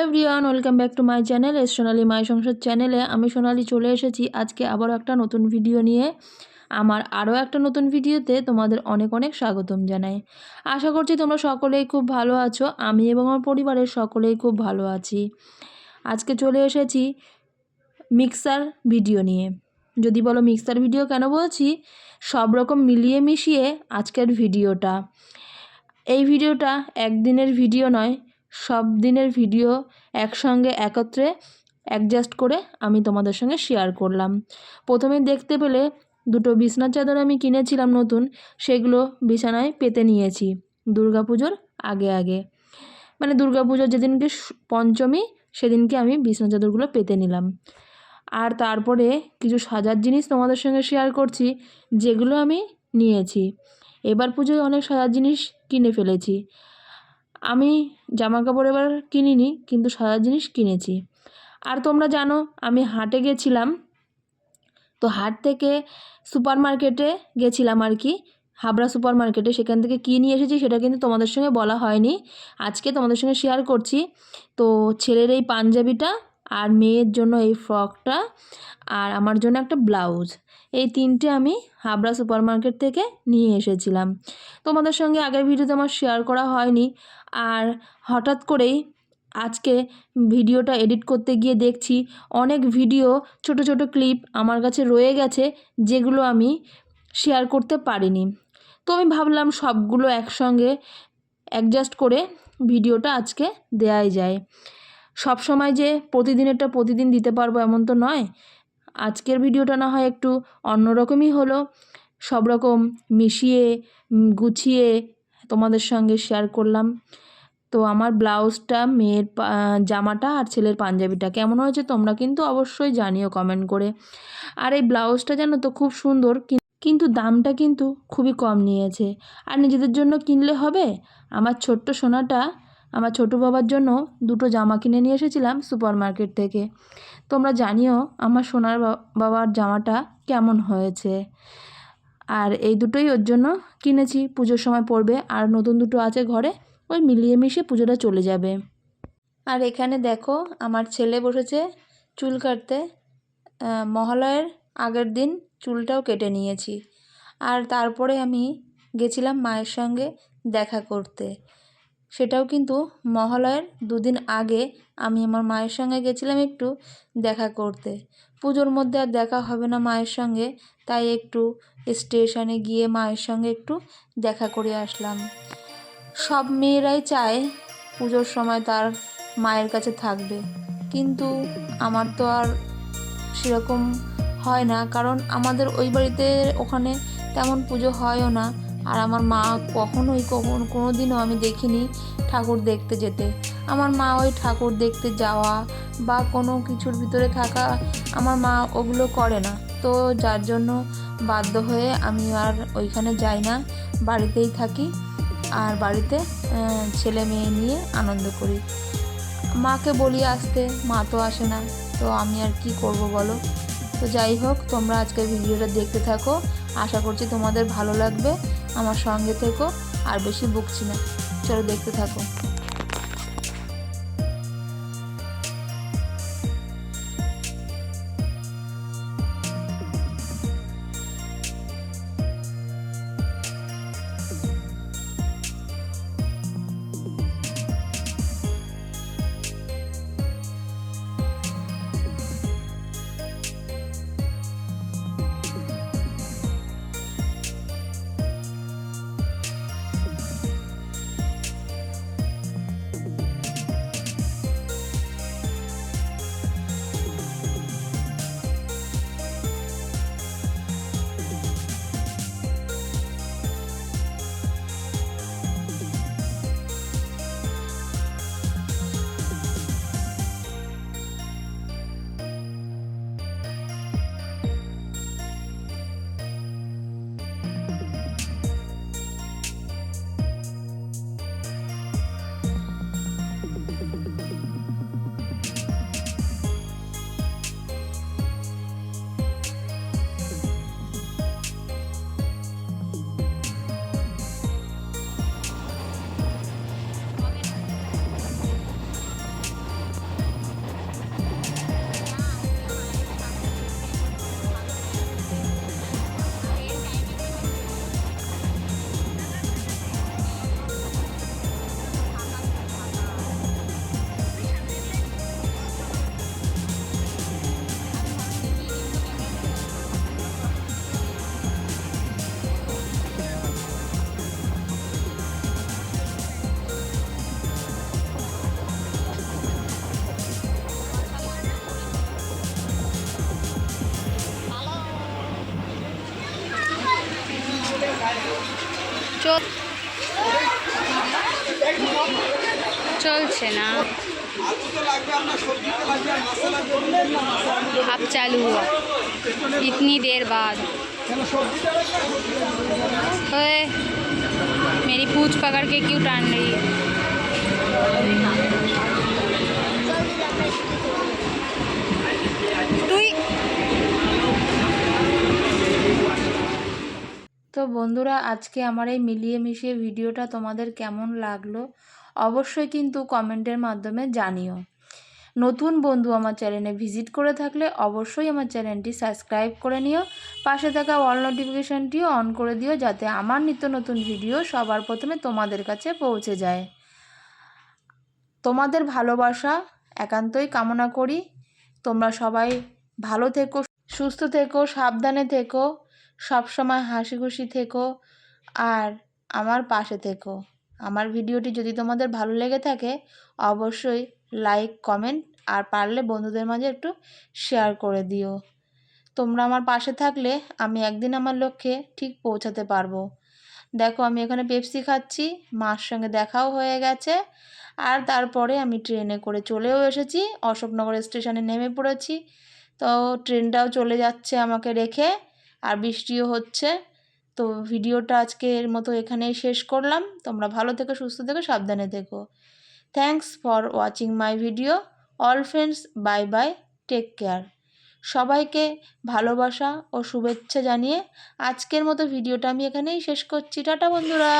Hello everyone, welcome back to my channel, S Sonali my Sansar চ্যানেলে। আমি সোনালি চলে এসেছি আজকে আবারও একটা নতুন ভিডিও নিয়ে। আমার আরও একটা নতুন ভিডিওতে তোমাদের অনেক অনেক স্বাগতম জানাই। আশা করছি তোমরা সকলেই খুব ভালো আছো, আমি এবং আমার পরিবারের সকলেই খুব ভালো আছি। আজকে চলে এসেছি মিক্সার ভিডিও নিয়ে। যদি বলো মিক্সার ভিডিও কেন বলছি, সব রকম মিলিয়ে মিশিয়ে আজকের ভিডিওটা। এই ভিডিওটা একদিনের ভিডিও নয় সব দিনের ভিডিও একসঙ্গে একত্রে অ্যাডজাস্ট করে আমি তোমাদের সঙ্গে শেয়ার করলাম। প্রথমে দেখতে পেলে দুটো বিছনার চাদর আমি কিনেছিলাম নতুন, সেগুলো বিছানায় পেতে নিয়েছি পুজোর আগে আগে। মানে দুর্গাপুজোর যেদিনকে পঞ্চমী, সেদিনকে আমি বিছনা চাদরগুলো পেতে নিলাম। আর তারপরে কিছু সাজার জিনিস তোমাদের সঙ্গে শেয়ার করছি, যেগুলো আমি নিয়েছি। এবার পুজোয় অনেক সাজার জিনিস কিনে ফেলেছি। আমি জামা কাপড় এবার কিনিনি, কিন্তু সাজার জিনিস কিনেছি। আর তোমরা জানো, আমি হাটে গেছিলাম। তো হাট থেকে সুপার মার্কেটে গেছিলাম আর কি, হাবড়া সুপার মার্কেটে সেখান থেকে কী নিয়ে এসেছি সেটা কিন্তু তোমাদের সঙ্গে বলা হয়নি। আজকে তোমাদের সঙ্গে শেয়ার করছি। তো ছেলের এই পাঞ্জাবিটা আর মেয়ের জন্য এই ফ্রকটা আর আমার জন্য একটা ব্লাউজ। এই তিনটে আমি হাবড়া সুপার মার্কেট থেকে নিয়ে এসেছিলাম। তোমাদের সঙ্গে আগের ভিডিওতে আমার শেয়ার করা হয়নি। আর হঠাৎ করেই আজকে ভিডিওটা এডিট করতে গিয়ে দেখছি অনেক ভিডিও, ছোট ছোট ক্লিপ আমার কাছে রয়ে গেছে যেগুলো আমি শেয়ার করতে পারিনি। তো আমি ভাবলাম সবগুলো একসঙ্গে অ্যাডজাস্ট করে ভিডিওটা আজকে দেয়াই যায়। সব সময় যে প্রতিদিনেরটা প্রতিদিন দিতে পারব এমন তো নয়। আজকের ভিডিওটা না হয় একটু অন্যরকমই হলো। সব রকম মিশিয়ে গুছিয়ে তোমাদের সঙ্গে শেয়ার করলাম। তো আমার ব্লাউজটা মেয়ের জামাটা আর ছেলের পাঞ্জাবিটা। কেমন হয়েছে তোমরা কিন্তু অবশ্যই জানিও কমেন্ট করে। আর এই ব্লাউজটা জানো তো খুব সুন্দর কিন্তু দামটা কিন্তু খুবই কম নিয়েছে। আর নিজেদের জন্য কিনলে হবে? আমার ছোট্ট সোনাটা, আমার ছোটো বাবার জন্য দুটো জামা কিনে নিয়ে এসেছিলাম সুপার মার্কেট থেকে। তোমরা জানিও আমার সোনার বাবার জামাটা কেমন হয়েছে। আর এই দুটোই ওর জন্য কিনেছি। পুজোর সময় পড়বে আর নতুন দুটো আছে ঘরে, ওই মিলিয়ে মিশিয়ে পুজোটা চলে যাবে। আর এখানে দেখো আমার ছেলে বসেছে চুল কাটতে। মহালয়ের আগের দিন চুলটাও কেটে নিয়েছি। আর তারপরে আমি গেছিলাম মায়ের সঙ্গে দেখা করতে। সেটাও কিন্তু মহালয়ের দুদিন আগে আমি আমার মায়ের সঙ্গে গেছিলাম একটু দেখা করতে। পুজোর মধ্যে আর দেখা হবে না মায়ের সঙ্গে, তাই একটু স্টেশনে গিয়ে মায়ের সঙ্গে একটু দেখা করে আসলাম। সব মেয়েরাই চায় পুজোর সময় তার মায়ের কাছে থাকবে। কিন্তু আমার তো আর সেরকম হয় না, কারণ আমাদের ওই বাড়িতে ওখানে তেমন পুজো হয়ও না। আর আমার মা কখনোই কখন কোনো দিনও আমি দেখিনি ঠাকুর দেখতে যেতে। আমার মা ওই ঠাকুর দেখতে যাওয়া বা কোনো কিছুর ভিতরে থাকা, আমার মা ওগুলো করে না। তো যার জন্য বাধ্য হয়ে আমি আর ওইখানে যাই না, বাড়িতেই থাকি আর বাড়িতে ছেলে মেয়ে নিয়ে আনন্দ করি। মাকে বলি আসতে, মা তো আসে না, তো আমি আর কি করব বলো? তো যাই হোক, তোমরা আজকের ভিডিওটা দেখতে থাকো। আশা করছি তোমাদের ভালো লাগবে। আমার সঙ্গে থেকো আর বেশি বুকছি না। চলো দেখতে থাকো। চলছে না अब चालू हुआ इतनी देर बाद ओए मेरी पूछ पकड़ के क्यों टान रही है তো বন্ধুরা, আজকে আমার এই মিলিয়ে মিশিয়ে ভিডিওটা তোমাদের কেমন লাগল অবশ্যই কিন্তু কমেন্টের মাধ্যমে জানিও। নতুন বন্ধু আমার চ্যানেলে ভিজিট করে থাকলে অবশ্যই আমার চ্যানেলটি সাবস্ক্রাইব করে নিও, পাশে থাকা অল নোটিফিকেশানটিও অন করে দিও যাতে আমার নিত্য নতুন ভিডিও সবার প্রথমে তোমাদের কাছে পৌঁছে যায়। তোমাদের ভালোবাসা একান্তই কামনা করি। তোমরা সবাই ভালো থেকো, সুস্থ থেকো, সাবধানে থেকো। সবসময় হাসি খুশি থেকো আর আমার পাশে থেকো। আমার ভিডিওটি যদি তোমাদের ভালো লেগে থাকে, অবশ্যই লাইক কমেন্ট আর পারলে বন্ধুদের মাঝে একটু শেয়ার করে দিও। তোমরা আমার পাশে থাকলে আমি একদিন আমার লক্ষ্যে ঠিক পৌঁছাতে পারব। দেখো, আমি এখানে পেপসি খাচ্ছি, মার সঙ্গে দেখাও হয়ে গেছে আর তারপরে আমি ট্রেনে করে চলেও এসেছি, অশোকনগর স্টেশনে নেমে পড়েছি। তো ট্রেনটাও চলে যাচ্ছে আমাকে রেখে। আর বৃষ্টিও হচ্ছে। তো ভিডিওটা আজকে এর মতো এখানেই শেষ করলাম। তোমরা ভালো থেকো, সুস্থ থেকো, সাবধানে থেকো। Thanks for watching my video all friends bye bye take care সবাইকে ভালোবাসা ও শুভেচ্ছা জানিয়ে আজকের মতো ভিডিওটা আমি এখানেই শেষ করছি। টাটা বন্ধুরা।